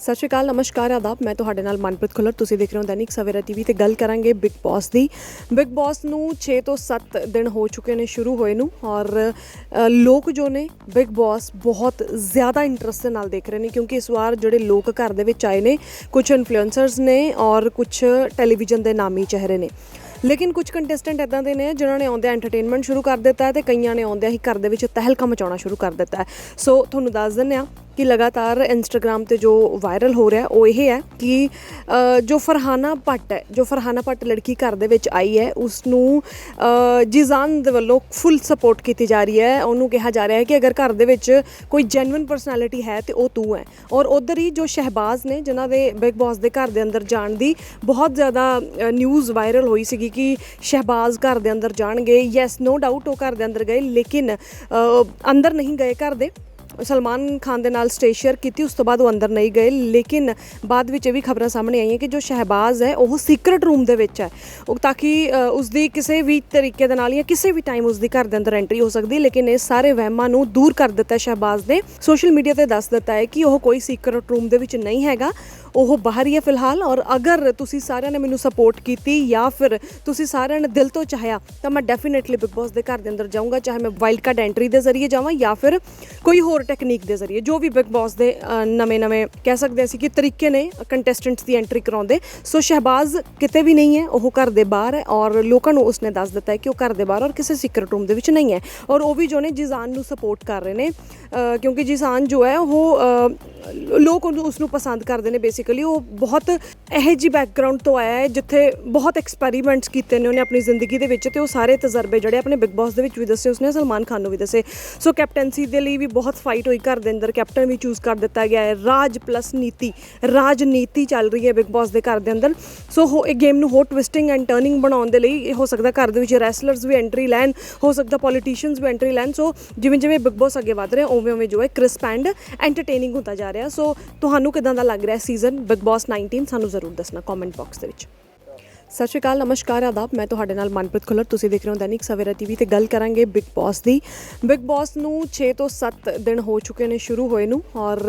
ਸਤਿ ਸ਼੍ਰੀ ਅਕਾਲ, ਨਮਸਕਾਰ, ਆਦਾਬ। ਮੈਂ ਤੁਹਾਡੇ ਨਾਲ ਮਨਪ੍ਰੀਤ ਖੁੱਲਰ। ਤੁਸੀਂ ਦੇਖ ਰਹੇ ਹੋ ਦੈਨਿਕ ਸਵੇਰਾ ਟੀਵੀ ਤੇ ਗੱਲ ਕਰਾਂਗੇ ਬਿਗ ਬੌਸ ਦੀ। ਬਿਗ ਬੌਸ ਨੂੰ 6 ਤੋਂ 7 ਦਿਨ ਹੋ ਚੁੱਕੇ ਨੇ ਸ਼ੁਰੂ ਹੋਏ ਨੂੰ ਔਰ ਲੋਕ ਜੋ ਨੇ ਬਿਗ ਬੌਸ ਬਹੁਤ ਜ਼ਿਆਦਾ ਇੰਟਰਸਟ ਦੇ ਨਾਲ ਦੇਖ ਰਹੇ ਨੇ ਕਿਉਂਕਿ ਇਸ ਵਾਰ ਜਿਹੜੇ ਲੋਕ ਘਰ ਦੇ ਵਿੱਚ ਆਏ ਨੇ ਕੁਝ ਇਨਫਲੂਐਂਸਰਸ ਨੇ ਔਰ ਕੁਝ ਟੈਲੀਵਿਜ਼ਨ ਦੇ ਨਾਮੀ ਚਿਹਰੇ ਨੇ। ਲੇਕਿਨ ਕੁਝ ਕੰਟੈਸਟੈਂਟ ਇਦਾਂ ਦੇ ਨੇ ਜਿਨ੍ਹਾਂ ਨੇ ਆਉਂਦਿਆਂ ਐਂਟਰਟੇਨਮੈਂਟ ਸ਼ੁਰੂ ਕਰ ਦਿੱਤਾ ਹੈ ਤੇ ਕਈਆਂ ਨੇ ਆਉਂਦਿਆਂ ਹੀ ਘਰ ਦੇ ਵਿੱਚ ਤਹਿਲਕਾ ਮਚਾਉਣਾ ਸ਼ੁਰੂ ਕਰ ਦਿੱਤਾ ਹੈ। ਸੋ ਤੁਹਾਨੂੰ ਦੱਸ ਦਿੰਦੇ ਆ ਕਿ ਲਗਾਤਾਰ ਇੰਸਟਾਗ੍ਰam ਤੇ ਜੋ ਵਾਇਰਲ ਹੋ ਰਿਹਾ, ਉਹ ਇਹ ਹੈ ਕਿ ਜੋ ਫਰਹਾਨਾ ਭੱਟ ਹੈ, ਜੋ ਫਰਹਾਨਾ ਭੱਟ ਲੜਕੀ ਘਰ ਦੇ ਵਿੱਚ ਆਈ ਹੈ ਉਸ ਨੂੰ ਜੀਜ਼ਾਨ ਦੇ ਵੱਲੋਂ ਫੁੱਲ ਸਪੋਰਟ ਕੀਤੀ ਜਾ ਰਹੀ ਹੈ। ਉਹਨੂੰ ਕਿਹਾ ਜਾ ਰਿਹਾ ਹੈ ਕਿ ਅਗਰ ਘਰ ਦੇ ਵਿੱਚ ਕੋਈ ਜੈਨੂਇਨ ਪਰਸਨੈਲਿਟੀ ਹੈ, ਤੇ ਉਹ ਤੂੰ ਹੈ। ਔਰ ਉਧਰ ਹੀ ਜੋ ਸ਼ਹਿਬਾਜ਼ ਨੇ, ਜਿਨ੍ਹਾਂ ਦੇ ਬਿਗ ਬੌਸ ਦੇ ਘਰ ਦੇ ਅੰਦਰ ਜਾਣ ਦੀ ਬਹੁਤ ਜ਼ਿਆਦਾ ਨਿਊਜ਼ ਵਾਇਰਲ ਹੋਈ ਸੀਗੀ ਕਿ ਸ਼ਹਿਬਾਜ਼ ਘਰ ਦੇ ਅੰਦਰ ਜਾਣਗੇ। ਯੈਸ ਨੋ ਡਾਊਟ ਉਹ ਘਰ ਦੇ ਅੰਦਰ ਗਏ, ਲੇਕਿਨ ਅੰਦਰ ਨਹੀਂ ਗਏ ਘਰ ਦੇ। ਸਲਮਾਨ ਖਾਨ ਦੇ ਨਾਲ ਸਟੇਜ ਸ਼ੇਅਰ ਕੀਤੀ ਉਸ ਤੋਂ ਬਾਅਦ ਉਹ ਅੰਦਰ ਨਹੀਂ ਗਏ। ਲੇਕਿਨ ਬਾਅਦ ਵਿੱਚ ਇਹ ਵੀ ਖਬਰਾਂ ਸਾਹਮਣੇ ਆਈਆਂ ਕਿ ਜੋ ਸ਼ਹਿਬਾਜ਼ ਹੈ ਉਹ ਸੀਕ੍ਰੇਟ ਰੂਮ ਦੇ ਵਿੱਚ ਹੈ। ਉਹ ਤਾਂ ਕਿ ਅ, ਉਸ ਦੀ ਕਿਸੇ ਵੀ ਤਰੀਕੇ ਦੇ ਨਾਲ ਜਾਂ ਕਿਸੇ ਵੀ ਟਾਈਮ ਉਸ ਦੀ ਘਰ ਦੇ ਅੰਦਰ ਐਂਟਰੀ ਹੋ ਸਕਦੀ ਲੇਕਿਨ ਇਹ ਸਾਰੇ ਵਹਿਮਾਂ ਨੂੰ ਦੂਰ ਕਰ ਦਿੱਤਾ ਸ਼ਹਿਬਾਜ਼ ਨੇ। ਸੋਸ਼ਲ ਮੀਡੀਆ ਤੇ ਦੱਸ ਦਿੱਤਾ ਹੈ ਕਿ ਉਹ ਕੋਈ ਸੀਕ੍ਰੇਟ ਰੂਮ ਦੇ ਵਿੱਚ ਨਹੀਂ ਹੈਗਾ। ਉਹ ਬਾਹਰ ਹੀ ਹੈ ਫਿਲਹਾਲ ਔਰ ਅਗਰ ਤੁਸੀਂ ਸਾਰਿਆਂ ਨੇ ਮੈਨੂੰ ਸਪੋਰਟ ਕੀਤੀ ਜਾਂ ਫਿਰ ਤੁਸੀਂ ਸਾਰਿਆਂ ਨੇ ਦਿਲ ਤੋਂ ਚਾਹਿਆ ਤਾਂ ਮੈਂ ਡੈਫੀਨਿਟਲੀ ਬਿਗ ਬੌਸ ਦੇ ਘਰ ਦੇ ਅੰਦਰ ਜਾਊਂਗਾ ਚਾਹੇ ਮੈਂ ਵਾਈਲਡ ਕਾਰਡ ਐਂਟਰੀ ਦੇ ਜ਼ਰੀਏ ਜਾਵਾਂ ਜਾਂ ਫਿਰ ਕੋਈ ਹੋਰ ਟੈਕਨੀਕ ਦੇ ਜ਼ਰੀਏ, ਜੋ ਵੀ ਬਿਗ ਬੌਸ ਦੇ ਨਵੇਂ-ਨਵੇਂ ਕਹਿ ਸਕਦੇ ਅਸੀਂ ਕਿ ਤਰੀਕੇ ਨੇ ਕੰਟੈਸਟੈਂਟਸ ਦੀ ਐਂਟਰੀ ਕਰਾਉਂਦੇ। ਸੋ ਸ਼ਹਿਬਾਜ਼ ਕਿਤੇ ਵੀ ਨਹੀਂ ਹੈ, ਉਹ ਘਰ ਦੇ ਬਾਹਰ ਹੈ ਔਰ ਲੋਕਾਂ ਨੂੰ ਉਸਨੇ ਦੱਸ ਦਿੱਤਾ ਹੈ ਕਿ ਉਹ ਘਰ ਦੇ ਬਾਹਰ ਔਰ ਕਿਸੇ ਸੀਕ੍ਰੇਟ ਰੂਮ ਦੇ ਵਿੱਚ ਨਹੀਂ ਹੈ। ਔਰ ਉਹ ਵੀ ਜੋ ਨੇ ਜੀਜ਼ਾਨ ਨੂੰ ਸਪੋਰਟ ਕਰ ਰਹੇ ਨੇ। ਕਿਉਂਕਿ ਜਿਸਾਨ ਜੋ ਹੈ, ਉਹ ਲੋਕ ਉਹਨੂੰ ਉਸ ਨੂੰ ਪਸੰਦ ਕਰਦੇ ਨੇ ਬੇਸਿਕਲੀ ਉਹ ਬਹੁਤ ਇਹੋ ਜਿਹੀ ਬੈਕਗ੍ਰਾਉਂਡ ਤੋਂ ਆਇਆ ਹੈ, ਜਿੱਥੇ ਬਹੁਤ ਐਕਸਪੈਰੀਮੈਂਟਸ ਕੀਤੇ ਨੇ ਉਹਨੇ ਆਪਣੀ ਜ਼ਿੰਦਗੀ ਦੇ ਵਿੱਚ ਤੇ ਉਹ ਸਾਰੇ ਤਜਰਬੇ ਜਿਹੜੇ ਆਪਣੇ ਬਿਗ ਬੌਸ ਦੇ ਵਿੱਚ ਵੀ ਦੱਸੇ, ਉਸਨੇ ਸਲਮਾਨ ਖਾਨ ਨੂੰ ਵੀ ਦੱਸੇ। ਸੋ ਕੈਪਟਨਸੀ ਦੇ ਲਈ ਵੀ ਬਹੁਤ ਫਾਈਟ ਹੋਈ ਘਰ ਦੇ ਅੰਦਰ। ਕੈਪਟਨ ਵੀ ਚੂਜ਼ ਕਰ ਦਿੱਤਾ ਗਿਆ ਹੈ। ਰਾਜ ਪਲੱਸ ਨੀਤੀ, ਰਾਜਨੀਤੀ ਚੱਲ ਰਹੀ ਹੈ ਬਿਗ ਬੌਸ ਦੇ ਘਰ ਦੇ ਅੰਦਰ। ਸੋ ਹੋ, ਇਹ ਗੇਮ ਨੂੰ ਹੋਰ ਟਵਿਸਟਿੰਗ ਐਂਡ ਟਰਨਿੰਗ ਬਣਾਉਣ ਦੇ ਲਈ ਹੋ ਸਕਦਾ ਘਰ ਦੇ ਵਿੱਚ ਰੈਸਲਰਸ ਵੀ ਐਂਟਰੀ ਲੈਣ, ਹੋ ਸਕਦਾ ਪੋਲੀਟੀਸ਼ੀਅਨਸ ਵੀ ਐਂਟਰੀ ਲੈਣ। ਸੋ ਜਿਵੇਂ ਜਿਵੇਂ ਬਿਗ ਬੌਸ ਅੱਗੇ ਵਧ ਰਿਹਾ ਉਵੇਂ ਉਵੇਂ ਜੋ ਹੈ ਕ੍ਰਿਸਪ ਐਂਡ ਐਂਟਰਟੇਨਿੰਗ ਹੁੰਦਾ ਜਾ ਰਿਹਾ। ਸੋ ਤੁਹਾਨੂੰ ਕਿਦਾਂ ਦਾ ਲੱਗ ਰਿਹਾ ਸੀਜ਼ਨ ਬਿਗ ਬੌਸ 19 ਸਾਨੂੰ ਜ਼ਰੂਰ ਦੱਸਣਾ ਕਮੈਂਟ ਬਾਕਸ ਦੇ ਵਿੱਚ। ਸਤਿ ਸ਼੍ਰੀ ਅਕਾਲ, ਨਮਸਕਾਰ, ਆਦਾਬ। ਮੈਂ ਤੁਹਾਡੇ ਨਾਲ ਮਨਪ੍ਰੀਤ ਖੁੱਲਰ। ਤੁਸੀਂ ਦੇਖ ਰਹੇ ਹੋ ਦੈਨਿਕ ਸਵੇਰਾ ਟੀਵੀ ਤੇ ਗੱਲ ਕਰਾਂਗੇ ਬਿਗ ਬੌਸ ਦੀ। ਬਿਗ ਬੌਸ ਨੂੰ 6 ਤੋਂ 7 ਦਿਨ ਹੋ ਚੁੱਕੇ ਨੇ ਸ਼ੁਰੂ ਹੋਏ ਨੂੰ ਔਰ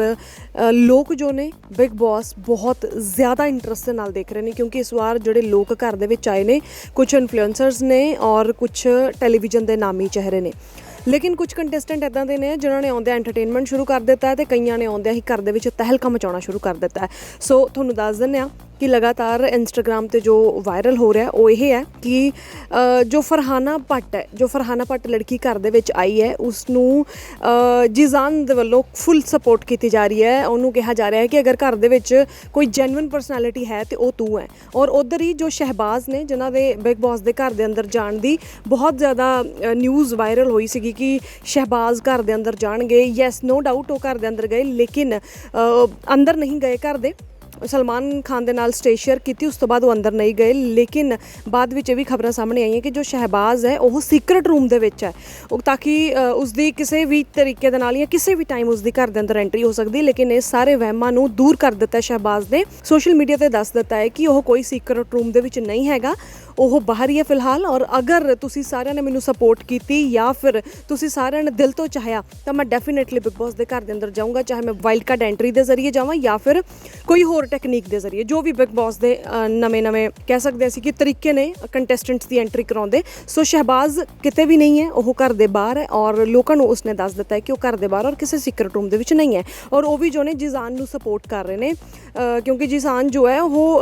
ਲੋਕ ਜੋ ਨੇ ਬਿਗ ਬੌਸ ਬਹੁਤ ਜ਼ਿਆਦਾ ਇੰਟਰਸਟ ਦੇ ਨਾਲ ਦੇਖ ਰਹੇ ਨੇ ਕਿਉਂਕਿ ਇਸ ਵਾਰ ਜਿਹੜੇ ਲੋਕ ਘਰ ਦੇ ਵਿੱਚ ਆਏ ਨੇ ਕੁਝ ਇਨਫਲੂਐਂਸਰਸ ਨੇ ਔਰ ਕੁਝ ਟੈਲੀਵਿਜ਼ਨ ਦੇ ਨਾਮੀ ਚਿਹਰੇ ਨੇ। ਲੇਕਿਨ ਕੁਝ ਕੰਟੈਸਟੈਂਟ ਇਦਾਂ ਦੇ ਨੇ ਜਿਨ੍ਹਾਂ ਨੇ ਆਉਂਦਿਆਂ ਐਂਟਰਟੇਨਮੈਂਟ ਸ਼ੁਰੂ ਕਰ ਦਿੱਤਾ ਹੈ ਤੇ ਕਈਆਂ ਨੇ ਆਉਂਦਿਆਂ ਹੀ ਘਰ ਦੇ ਵਿੱਚ ਤਹਿਲਕਾ ਮਚਾਉਣਾ ਸ਼ੁਰੂ ਕਰ ਦਿੱਤਾ ਹੈ। ਸੋ ਤੁਹਾਨੂੰ ਦੱਸ ਦਿੰਦੇ ਆ ਕਿ ਲਗਾਤਾਰ ਇੰਸਟਾਗ੍ਰam ਤੇ ਜੋ ਵਾਇਰਲ ਹੋ ਰਿਹਾ ਉਹ ਇਹ ਹੈ ਕਿ ਜੋ ਫਰਹਾਨਾ ਭੱਟ ਹੈ, ਜੋ ਫਰਹਾਨਾ ਭੱਟ ਲੜਕੀ ਘਰ ਦੇ ਵਿੱਚ ਆਈ ਹੈ ਉਸ ਨੂੰ ਜੀਜ਼ਾਨ ਦੇ ਵੱਲੋਂ ਫੁੱਲ ਸਪੋਰਟ ਕੀਤੀ ਜਾ ਰਹੀ ਹੈ। ਉਹਨੂੰ ਕਿਹਾ ਜਾ ਰਿਹਾ ਹੈ ਕਿ ਅਗਰ ਘਰ ਦੇ ਵਿੱਚ ਕੋਈ ਜੈਨੂਇਨ ਪਰਸਨੈਲਿਟੀ ਹੈ ਤੇ ਉਹ ਤੂੰ ਹੈ। ਔਰ ਉਧਰ ਹੀ ਜੋ ਸ਼ਹਿਬਾਜ਼ ਨੇ, ਜਿਨ੍ਹਾਂ ਦੇ ਬਿਗ ਬੌਸ ਦੇ ਘਰ ਦੇ ਅੰਦਰ ਜਾਣ ਦੀ ਬਹੁਤ ਜ਼ਿਆਦਾ ਨਿਊਜ਼ ਵਾਇਰਲ ਹੋਈ ਸੀਗੀ ਕਿ ਸ਼ਹਿਬਾਜ਼ ਘਰ ਦੇ ਅੰਦਰ ਜਾਣਗੇ। ਯੈਸ ਨੋ ਡਾਊਟ ਉਹ ਘਰ ਦੇ ਅੰਦਰ ਗਏ, ਲੇਕਿਨ ਅੰਦਰ ਨਹੀਂ ਗਏ ਘਰ ਦੇ। ਸਲਮਾਨ ਖਾਨ ਦੇ ਨਾਲ ਸਟੇਜ ਸ਼ੇਅਰ ਕੀਤੀ ਉਸ ਤੋਂ ਬਾਅਦ ਉਹ ਅੰਦਰ ਨਹੀਂ ਗਏ। ਲੇਕਿਨ ਬਾਅਦ ਵਿੱਚ ਇਹ ਵੀ ਖਬਰਾਂ ਸਾਹਮਣੇ ਆਈਆਂ ਕਿ ਜੋ ਸ਼ਹਿਬਾਜ਼ ਹੈ ਉਹ ਸੀਕ੍ਰੇਟ ਰੂਮ ਦੇ ਵਿੱਚ ਹੈ। ਉਹ ਤਾਂ ਕਿ ਅ, ਉਸ ਦੀ ਕਿਸੇ ਵੀ ਤਰੀਕੇ ਦੇ ਨਾਲ ਜਾਂ ਕਿਸੇ ਵੀ ਟਾਈਮ ਉਸ ਦੀ ਘਰ ਦੇ ਅੰਦਰ ਐਂਟਰੀ ਹੋ ਸਕਦੀ ਲੇਕਿਨ ਇਹ ਸਾਰੇ ਵਹਿਮਾਂ ਨੂੰ ਦੂਰ ਕਰ ਦਿੱਤਾ ਸ਼ਹਿਬਾਜ਼ ਨੇ। ਸੋਸ਼ਲ ਮੀਡੀਆ ਤੇ ਦੱਸ ਦਿੱਤਾ ਹੈ ਕਿ ਉਹ ਕੋਈ ਸੀਕ੍ਰੇਟ ਰੂਮ ਦੇ ਵਿੱਚ ਨਹੀਂ ਹੈਗਾ। ਉਹ ਬਾਹਰ ਹੀ ਹੈ ਫਿਲਹਾਲ ਔਰ ਅਗਰ ਤੁਸੀਂ ਸਾਰਿਆਂ ਨੇ ਮੈਨੂੰ ਸਪੋਰਟ ਕੀਤੀ ਜਾਂ ਫਿਰ ਤੁਸੀਂ ਸਾਰਿਆਂ ਨੇ ਦਿਲ ਤੋਂ ਚਾਹਿਆ, ਤਾਂ ਮੈਂ ਡੈਫੀਨਿਟਲੀ ਬਿਗ ਬੌਸ ਦੇ ਘਰ ਦੇ ਅੰਦਰ ਜਾਊਂਗਾ, ਚਾਹੇ ਮੈਂ ਵਾਈਲਡ ਕਾਰਡ ਐਂਟਰੀ ਦੇ ਜ਼ਰੀਏ ਜਾਵਾਂ ਜਾਂ ਫਿਰ ਕੋਈ ਹੋਰ ਟੈਕਨੀਕ ਦੇ ਜ਼ਰੀਏ, ਜੋ ਵੀ ਬਿਗ ਬੌਸ ਦੇ ਨਵੇਂ-ਨਵੇਂ ਕਹਿ ਸਕਦੇ ਅਸੀਂ ਕਿ ਤਰੀਕੇ ਨੇ ਕੰਟੈਸਟੈਂਟਸ ਦੀ ਐਂਟਰੀ ਕਰਾਉਂਦੇ। ਸੋ ਸ਼ਹਿਬਾਜ਼ ਕਿਤੇ ਵੀ ਨਹੀਂ ਹੈ, ਉਹ ਘਰ ਦੇ ਬਾਹਰ ਹੈ ਔਰ ਲੋਕਾਂ ਨੂੰ ਉਸਨੇ ਦੱਸ ਦਿੱਤਾ ਹੈ ਕਿ ਉਹ ਘਰ ਦੇ ਬਾਹਰ ਔਰ ਕਿਸੇ ਸੀਕ੍ਰੇਟ ਰੂਮ ਦੇ ਵਿੱਚ ਨਹੀਂ ਹੈ। ਔਰ ਉਹ ਵੀ ਜੋ ਨੇ ਜੀਜ਼ਾਨ ਨੂੰ ਸਪੋਰਟ ਕਰ ਰਹੇ ਨੇ ਕਿਉਂਕਿ ਜੀਜ਼ਾਨ ਜੋ ਹੈ ਉਹ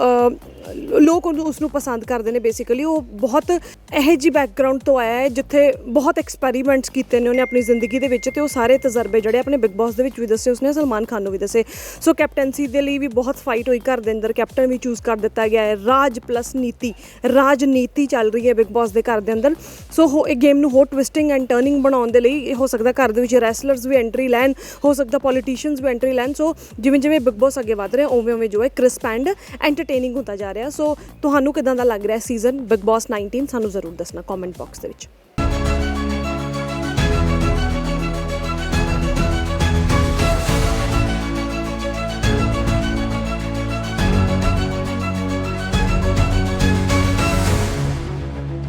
ਲੋਕ ਉਹਨੂੰ ਉਸ ਨੂੰ ਪਸੰਦ ਕਰਦੇ ਨੇ ਬੇਸਿਕ ਬੇਸਿਕਲੀ ਉਹ ਬਹੁਤ ਇਹੋ ਜਿਹੀ ਬੈਕਗ੍ਰਾਉਂਡ ਤੋਂ ਆਇਆ ਹੈ, ਜਿੱਥੇ ਬਹੁਤ ਐਕਸਪੈਰੀਮੈਂਟਸ ਕੀਤੇ ਨੇ ਉਹਨੇ ਆਪਣੀ ਜ਼ਿੰਦਗੀ ਦੇ ਵਿੱਚ ਤੇ ਉਹ ਸਾਰੇ ਤਜਰਬੇ ਜਿਹੜੇ ਆਪਣੇ ਬਿਗ ਬੌਸ ਦੇ ਵਿੱਚ ਵੀ ਦੱਸੇ, ਉਸਨੇ ਸਲਮਾਨ ਖਾਨ ਨੂੰ ਵੀ ਦੱਸੇ। ਸੋ ਕੈਪਟਨਸੀ ਦੇ ਲਈ ਵੀ ਬਹੁਤ ਫਾਈਟ ਹੋਈ ਘਰ ਦੇ ਅੰਦਰ ਕੈਪਟਨ ਵੀ ਚੂਜ਼ ਕਰ ਦਿੱਤਾ ਗਿਆ ਹੈ। ਰਾਜ ਪਲੱਸ ਨੀਤੀ, ਰਾਜਨੀਤੀ ਚੱਲ ਰਹੀ ਹੈ ਬਿਗ ਬੌਸ ਦੇ ਘਰ ਦੇ ਅੰਦਰ। ਸੋ ਹੋ, ਇਹ ਗੇਮ ਨੂੰ ਹੋਰ ਟਵਿਸਟਿੰਗ ਐਂਡ ਟਰਨਿੰਗ ਬਣਾਉਣ ਦੇ ਲਈ ਹੋ ਸਕਦਾ ਘਰ ਦੇ ਵਿੱਚ ਰੈਸਲਰਸ ਵੀ ਐਂਟਰੀ ਲੈਣ, ਹੋ ਸਕਦਾ ਪੋਲੀਟੀਸ਼ੀਅਨਸ ਵੀ ਐਂਟਰੀ ਲੈਣ। ਸੋ ਜਿਵੇਂ ਜਿਵੇਂ ਬਿਗ ਬੌਸ ਅੱਗੇ ਵਧ ਰਿਹਾ, ਉਵੇਂ ਉਵੇਂ ਜੋ ਹੈ ਕ੍ਰਿਸਪ ਐਂਡ ਐਂਟਰਟੇਨਿੰਗ ਹੁੰਦਾ ਜਾ ਰਿਹਾ। ਸੋ ਤੁਹਾਨੂੰ ਕਿਦਾਂ ਦਾ ਲੱਗ ਰਿਹਾ ਸੀਜ਼ਨ ਬਿਗ ਬੌਸ 19 ਸਾਨੂੰ ਜ਼ਰੂਰ ਦੱਸਣਾ ਕਮੈਂਟ ਬਾਕਸ ਦੇ ਵਿੱਚ।